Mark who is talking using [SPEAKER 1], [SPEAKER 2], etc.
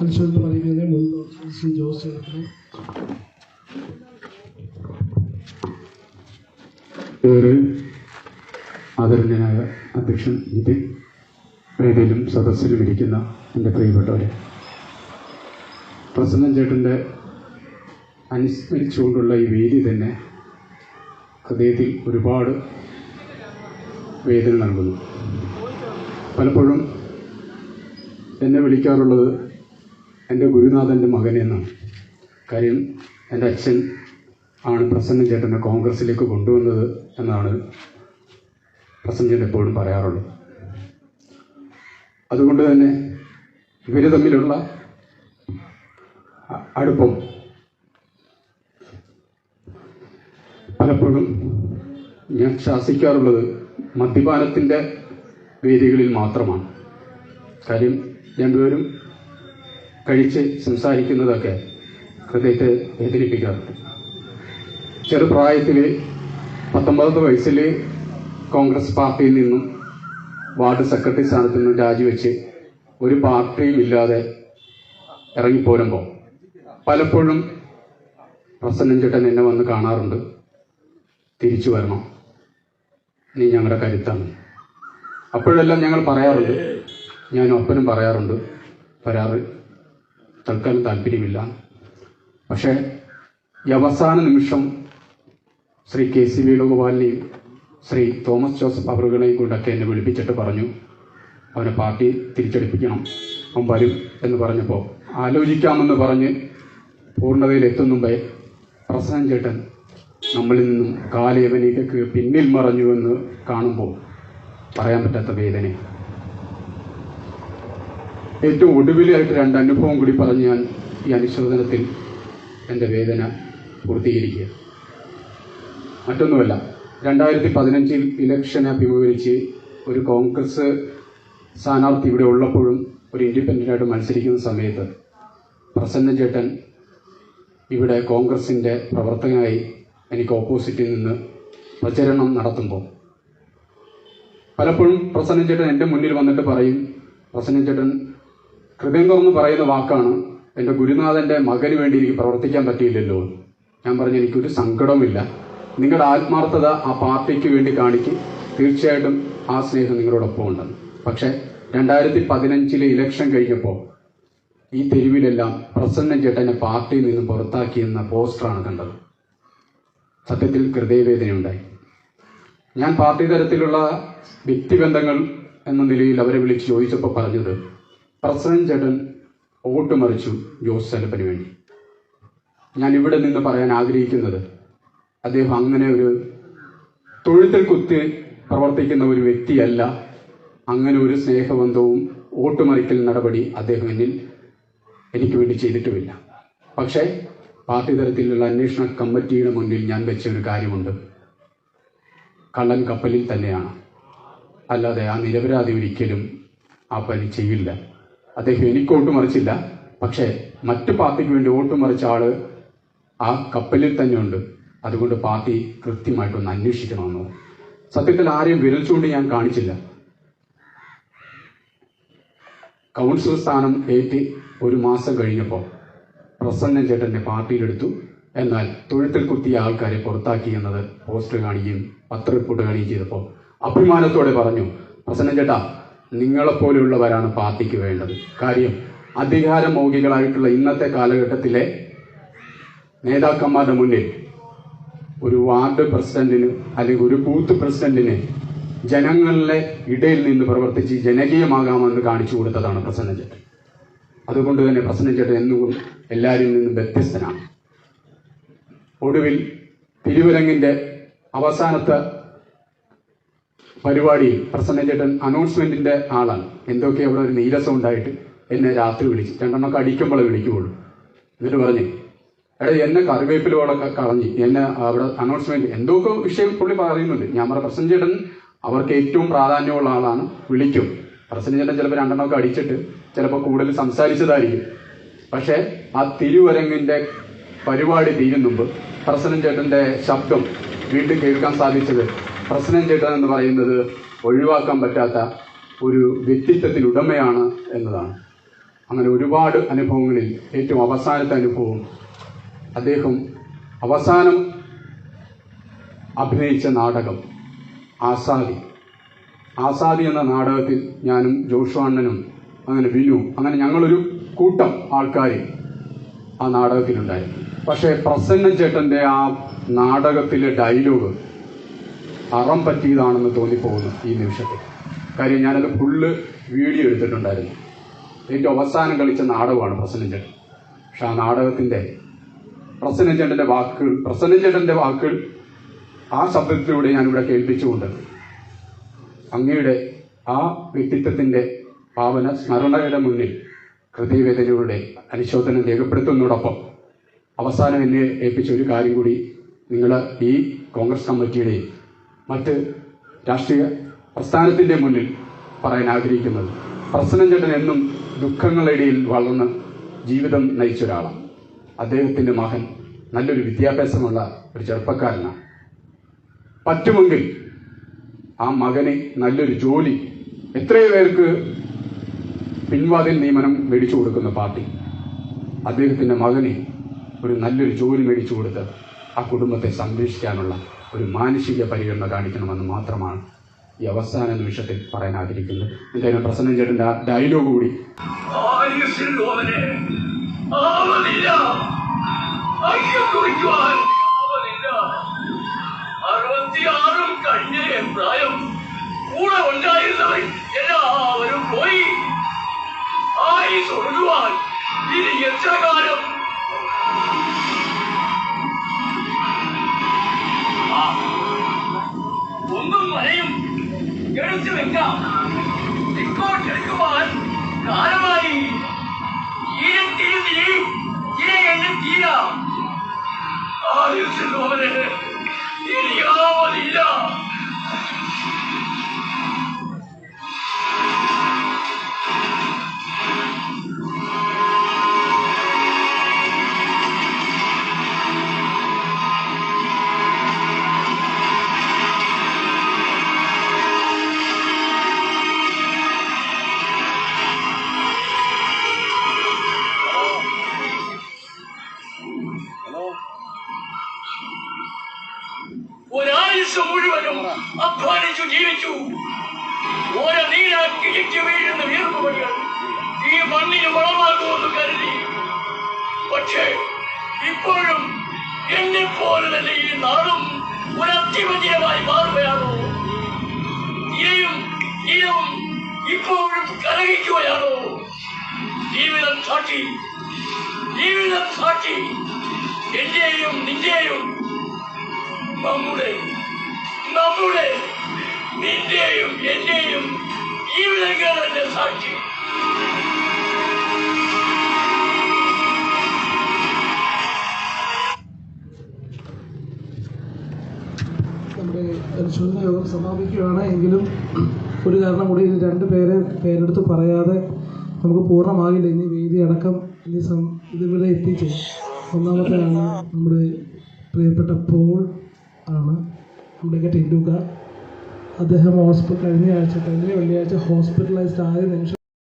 [SPEAKER 1] അനുസരിച്ച് പറയുന്നത് മുൻ ജോസ്
[SPEAKER 2] ആദരണീയനായ അധ്യക്ഷൻ നിതിൻ വേദിയിലും സദസ്സിലും ഇരിക്കുന്ന എന്റെ പ്രിയപ്പെട്ടവരെ. പ്രസന്നൻ ചേട്ടന്റെ അനുസ്മരിച്ചുകൊണ്ടുള്ള ഈ വേദി തന്നെ ഹൃദയത്തിൽ ഒരുപാട് വേദന നൽകുന്നു. പലപ്പോഴും എന്നെ വിളിക്കാറുള്ളത് എന്റെ ഗുരുനാഥന്റെ മകൻ എന്നാണ്. കാര്യം എന്റെ അച്ഛൻ ആണ് പ്രസന്ന ചേട്ടനെ കോൺഗ്രസ്സിലേക്ക് കൊണ്ടുവന്നത് എന്നാണ് പ്രസന്ന ചേട്ടൻ എപ്പോഴും പറയാറുള്ളത്. അതുകൊണ്ട് തന്നെ ഇവർ തമ്മിലുള്ള അടുപ്പം പലപ്പോഴും ഞാൻ ശാസിക്കാറുള്ളത് മദ്യപാനത്തിന്റെ വേദികളിൽ മാത്രമാണ്. കാര്യം രണ്ടുപേരും കഴിച്ച് സംസാരിക്കുന്നതൊക്കെ ഹൃദയത്തെ വേദനിപ്പിക്കാറുണ്ട് ചെറുപ്രായത്തിൽ പത്തൊമ്പത് വയസ്സിൽ കോൺഗ്രസ് പാർട്ടിയിൽ നിന്നും വാർഡ് സെക്രട്ടറി സ്ഥാനത്ത് നിന്നും രാജിവെച്ച് ഒരു പാർട്ടിയും ഇല്ലാതെ ഇറങ്ങിപ്പോരുമ്പോൾ പലപ്പോഴും പ്രസന്നൻ ചേട്ടൻ എന്നെ വന്ന് കാണാറുണ്ട്. തിരിച്ചു വരണം. നീ ഞങ്ങളുടെ കരുത്താണ്. അപ്പോഴെല്ലാം ഞങ്ങൾ പറയാറുണ്ട് ഞാൻ ഒപ്പനും പറയാറുണ്ട് വരാറ് തൽക്കാലം താല്പര്യമില്ല. പക്ഷേ ഈ അവസാന നിമിഷം ശ്രീ കെ സി വേണുഗോപാലിനെയും ശ്രീ തോമസ് ജോസഫ് അവറുകളെയും കൊണ്ടൊക്കെ എന്നെ വിളിപ്പിച്ചിട്ട് പറഞ്ഞു അവനെ പാർട്ടി തിരിച്ചടിപ്പിക്കണം അവൻ വരും എന്ന് പറഞ്ഞപ്പോൾ ആലോചിക്കാമെന്ന് പറഞ്ഞ് പൂർണതയിൽ എത്തും മുമ്പേ പ്രസന്നൻ ചേട്ടൻ നമ്മളിൽ നിന്നും കാലയവനിക്ക് പിന്നിൽ മറഞ്ഞു എന്ന് കാണുമ്പോൾ പറയാൻ പറ്റാത്ത വേദന ഏറ്റവും ഒടുവിലായിട്ട് രണ്ട് അനുഭവം കൂടി പറഞ്ഞ് ഞാൻ ഈ അനുശോചനത്തിൽ എന്റെ വേദന പൂർത്തീകരിക്കുക. മറ്റൊന്നുമല്ല രണ്ടായിരത്തി പതിനഞ്ചിൽ ഇലക്ഷനെ അഭിമുഖീകരിച്ച് ഒരു കോൺഗ്രസ് സ്ഥാനാർത്ഥി ഇവിടെ ഉള്ളപ്പോഴും ഒരു ഇൻഡിപെൻഡന്റായിട്ട് മത്സരിക്കുന്ന സമയത്ത് പ്രസന്ന ചേട്ടൻ ഇവിടെ കോൺഗ്രസിന്റെ പ്രവർത്തകനായി എനിക്ക് ഓപ്പോസിറ്റിൽ നിന്ന് പ്രചരണം നടത്തുമ്പോൾ. പലപ്പോഴും പ്രസന്നൻ ചേട്ടൻ എന്റെ മുന്നിൽ വന്നിട്ട് പറയും പ്രസന്നൻ ചേട്ടൻ ഹൃദയം തുറന്ന് പറയുന്ന വാക്കാണ് എന്റെ ഗുരുനാഥന്റെ മകന് വേണ്ടി എനിക്ക് പ്രവർത്തിക്കാൻ പറ്റിയില്ലല്ലോ. ഞാൻ പറഞ്ഞു എനിക്കൊരു സങ്കടവുമില്ല. നിങ്ങളുടെ ആത്മാർത്ഥത ആ പാർട്ടിക്ക് വേണ്ടി കാണിക്കും. തീർച്ചയായിട്ടും ആ സ്നേഹം നിങ്ങളോടൊപ്പം ഉണ്ടെന്ന്. പക്ഷേ രണ്ടായിരത്തി പതിനഞ്ചിലെ ഇലക്ഷൻ കഴിഞ്ഞപ്പോൾ ഈ തെരുവിലെല്ലാം പ്രസന്നൻ ചേട്ടനെ പാർട്ടിയിൽ നിന്ന് പുറത്താക്കിയെന്ന പോസ്റ്ററാണ് കണ്ടത്. സത്യത്തിൽ ഹൃദയവേദനയുണ്ടായി. ഞാൻ പാർട്ടി തരത്തിലുള്ള വ്യക്തിബന്ധങ്ങൾ എന്ന നിലയിൽ അവരെ വിളിച്ച് ചോദിച്ചപ്പോൾ പറഞ്ഞത് പ്രസന്നൻ ചേട്ടൻ വോട്ട് മറിച്ചു ജോസ് സലപ്പന് വേണ്ടി. ഞാൻ ഇവിടെ നിന്ന് പറയാൻ ആഗ്രഹിക്കുന്നത് അദ്ദേഹം അങ്ങനെ ഒരു തൊഴുത്തിൽ കുത്തി പ്രവർത്തിക്കുന്ന ഒരു വ്യക്തിയല്ല. അങ്ങനെ ഒരു സ്നേഹബന്ധവും ഓട്ടുമറിക്കൽ നടപടി അദ്ദേഹം എന്നിൽ എനിക്ക് വേണ്ടി ചെയ്തിട്ടുമില്ല. പക്ഷേ പാർട്ടി തരത്തിലുള്ള അന്വേഷണ കമ്മിറ്റിയുടെ മുന്നിൽ ഞാൻ വെച്ച ഒരു കാര്യമുണ്ട്. കള്ളൻ കപ്പലിൽ തന്നെയാണ്. അല്ലാതെ ആ നിരപരാധി ഒരിക്കലും ആ പനി ചെയ്യില്ല. അദ്ദേഹം എനിക്ക് വോട്ട് മറിച്ചില്ല. പക്ഷേ മറ്റു പാർട്ടിക്ക് വേണ്ടി വോട്ട് മറിച്ച ആൾ ആ കപ്പലിൽ തന്നെയുണ്ട്. അതുകൊണ്ട് പാർട്ടി കൃത്യമായിട്ടൊന്ന് അന്വേഷിക്കണമെന്ന്. സത്യത്തിൽ ആരെയും വിരൽ ഞാൻ കാണിച്ചില്ല. കൗൺസിൽ സ്ഥാനം ഏറ്റി ഒരു മാസം കഴിഞ്ഞപ്പോൾ പ്രസന്നൻ ചേട്ടന്റെ പാർട്ടിയിലെടുത്തു. എന്നാൽ തൊഴുത്തിൽ കുത്തിയ ആൾക്കാരെ പുറത്താക്കി എന്നത് പോസ്റ്റർ കാണുകയും പത്ര റിപ്പോർട്ട് കാണുകയും ചെയ്തപ്പോൾ അഭിമാനത്തോടെ പറഞ്ഞു പ്രസന്നൻ ചേട്ടാ നിങ്ങളെപ്പോലെയുള്ളവരാണ് പാർട്ടിക്ക് വേണ്ടത്. കാര്യം അധികാരമൗകികളായിട്ടുള്ള ഇന്നത്തെ കാലഘട്ടത്തിലെ നേതാക്കന്മാരുടെ മുന്നിൽ ഒരു വാർഡ് പ്രസിഡന്റിന് അല്ലെങ്കിൽ ഒരു ബൂത്ത് പ്രസിഡന്റിന് ജനങ്ങളുടെ ഇടയിൽ നിന്ന് പ്രവർത്തിച്ച് ജനകീയമാകാമെന്ന് കാണിച്ചു കൊടുത്തതാണ് പ്രസന്ന ചേട്ടൻ അതുകൊണ്ട് തന്നെ പ്രസന്ന ചേട്ടൻ എന്നും എല്ലാവരിൽ നിന്നും വ്യത്യസ്തനാണ്. ഒടുവിൽ തിരുവരങ്ങിന്റെ അവസാനത്തെ പരിപാടിയിൽ പ്രസന്ന ചേട്ടൻ അനൗൺസ്മെന്റിന്റെ ആളാണ്. എന്തൊക്കെ അവിടെ ഒരു നീരസം ഉണ്ടായിട്ട് എന്നെ രാത്രി വിളിച്ചു. രണ്ടെണ്ണൊക്കെ അടിക്കുമ്പോഴേ വിളിക്കുകയുള്ളൂ എന്നിട്ട് പറഞ്ഞു എടാ എന്നെ കറിവേപ്പിലോടൊക്കെ കളഞ്ഞ് എന്നെ അവിടെ അനൗൺസ്മെന്റ് എന്തൊക്കെ വിഷയം പുള്ളി പറയുന്നുണ്ട്? ഞാൻ പറഞ്ഞ പ്രസന്ന ചേട്ടൻ അവർക്ക് ഏറ്റവും പ്രാധാന്യമുള്ള ആളാണ്. വിളിക്കും. പ്രസന്ന ചേട്ടൻ ചിലപ്പോൾ രണ്ടെണ്ണമൊക്കെ അടിച്ചിട്ട് ചിലപ്പോൾ കൂടുതൽ സംസാരിച്ചതായിരിക്കും. പക്ഷേ ആ തിരുവരങ്ങിന്റെ പരിപാടി തീരും മുമ്പ് പ്രസന്നൻ ചേട്ടന്റെ ശബ്ദം വീണ്ടും കേൾക്കാൻ സാധിച്ചത് പ്രസന്നൻ ചേട്ടൻ എന്ന് പറയുന്നത് ഒഴിവാക്കാൻ പറ്റാത്ത ഒരു വ്യക്തിത്വത്തിന് ഉടമയാണ് എന്നതാണ്. അങ്ങനെ ഒരുപാട് അനുഭവങ്ങളിൽ ഏറ്റവും അവസാനത്തെ അനുഭവം അദ്ദേഹം അവസാനം അഭിനയിച്ച നാടകം ആസാദി. ആസാദി എന്ന നാടകത്തിൽ ഞാനും ജോഷുവാണ്ണനും അങ്ങനെ വിനു അങ്ങനെ ഞങ്ങളൊരു കൂട്ടം ആൾക്കാർ ആ നാടകത്തിലുണ്ടായിരുന്നു. പക്ഷേ പ്രസന്നൻ ചേട്ടന്റെ ആ നാടകത്തിലെ ഡയലോഗ് അറം പറ്റിയതാണെന്ന് തോന്നിപ്പോകുന്നു ഈ നിമിഷത്തിൽ. കാര്യം ഞാനത് ഫുള്ള് വീഡിയോ എടുത്തിട്ടുണ്ടായിരുന്നു. ഏറ്റവും അവസാനം കളിച്ച നാടകമാണ് പ്രസന്നൻ ചേട്ടൻ. പക്ഷെ ആ നാടകത്തിന്റെ പ്രസന്നൻ ചേട്ടന്റെ വാക്കുകൾ പ്രസന്നൻ ചേട്ടന്റെ വാക്കുകൾ ആ ശബ്ദത്തിലൂടെ ഞാനിവിടെ കേൾപ്പിച്ചുകൊണ്ട് അങ്ങയുടെ ആ വ്യക്തിത്വത്തിന്റെ പാവന സ്മരണയുടെ മുന്നിൽ ഹൃദയവേദനയുടെ അനുശോചനം രേഖപ്പെടുത്തുന്നതോടൊപ്പം അവസാനം എന്നെ ഏൽപ്പിച്ച ഒരു കാര്യം കൂടി നിങ്ങൾ ഈ കോൺഗ്രസ് കമ്മിറ്റിയുടെയും മറ്റ് രാഷ്ട്രീയ പ്രസ്ഥാനത്തിന്റെ മുന്നിൽ പറയാൻ ആഗ്രഹിക്കുന്നത്. പ്രസന്നൻ ചേട്ടൻ എന്നും ദുഃഖങ്ങളിടയിൽ വളർന്ന് ജീവിതം നയിച്ച ഒരാളാണ്. അദ്ദേഹത്തിന്റെ മകൻ നല്ലൊരു വിദ്യാഭ്യാസമുള്ള ഒരു ചെറുപ്പക്കാരനാണ്. പറ്റുമെങ്കിൽ ആ മകന് നല്ലൊരു ജോലി എത്രയോ പേർക്ക് പിൻവാതിൽ നിയമനം മേടിച്ചു കൊടുക്കുന്ന പാർട്ടി. അദ്ദേഹത്തിന്റെ മകന് ഒരു നല്ലൊരു ജോലി മേടിച്ചു കൊടുത്ത് ആ കുടുംബത്തെ സംരക്ഷിക്കാനുള്ള ഒരു മാനുഷിക പരിഗണന കാണിക്കണമെന്ന് മാത്രമാണ് ഈ അവസാന നിമിഷത്തിൽ പറയാൻ ആഗ്രഹിക്കുന്നത്. എന്തായാലും പ്രസന്നം ചേട്ടന്റെ ആ ഡയലോഗ് കൂടി.
[SPEAKER 3] പോലെ തന്നെ ഈ നാടും ഒരു അത്യവജയമായി മാറുകയാണോ. ഇരയും ഇരവും ഇപ്പോഴും കലഹിക്കുകയാണോ. ജീവിതം സാക്ഷി ജീവിതം സാക്ഷി. എന്റെയും നിന്റെയും നമ്മുടെ നമ്മുടെ നിന്റെയും എന്റെയും ജീവിതങ്ങൾ സാക്ഷി.
[SPEAKER 1] പരിശോധന യോഗം സമാപിക്കുകയാണ്. എങ്കിലും ഒരു കാരണം കൂടി ഇത് രണ്ട് പേരെ പേരെടുത്ത് പറയാതെ നമുക്ക് പൂർണമാകില്ല. ഇനി വേദി അടക്കം ഇനി സം ഇതിവിടെ എത്തിച്ച്. ഒന്നാമത്തെ ആണ് നമ്മുടെ പ്രിയപ്പെട്ട പോൾ ആണ്. നമ്മുടെയൊക്കെ ടെൻഡുക്ക അദ്ദേഹം ഹോസ്പിറ്റൽ കഴിഞ്ഞ ആഴ്ച കഴിഞ്ഞ വെള്ളിയാഴ്ച ഹോസ്പിറ്റലൈസ്ഡ് ആയ നിമിഷം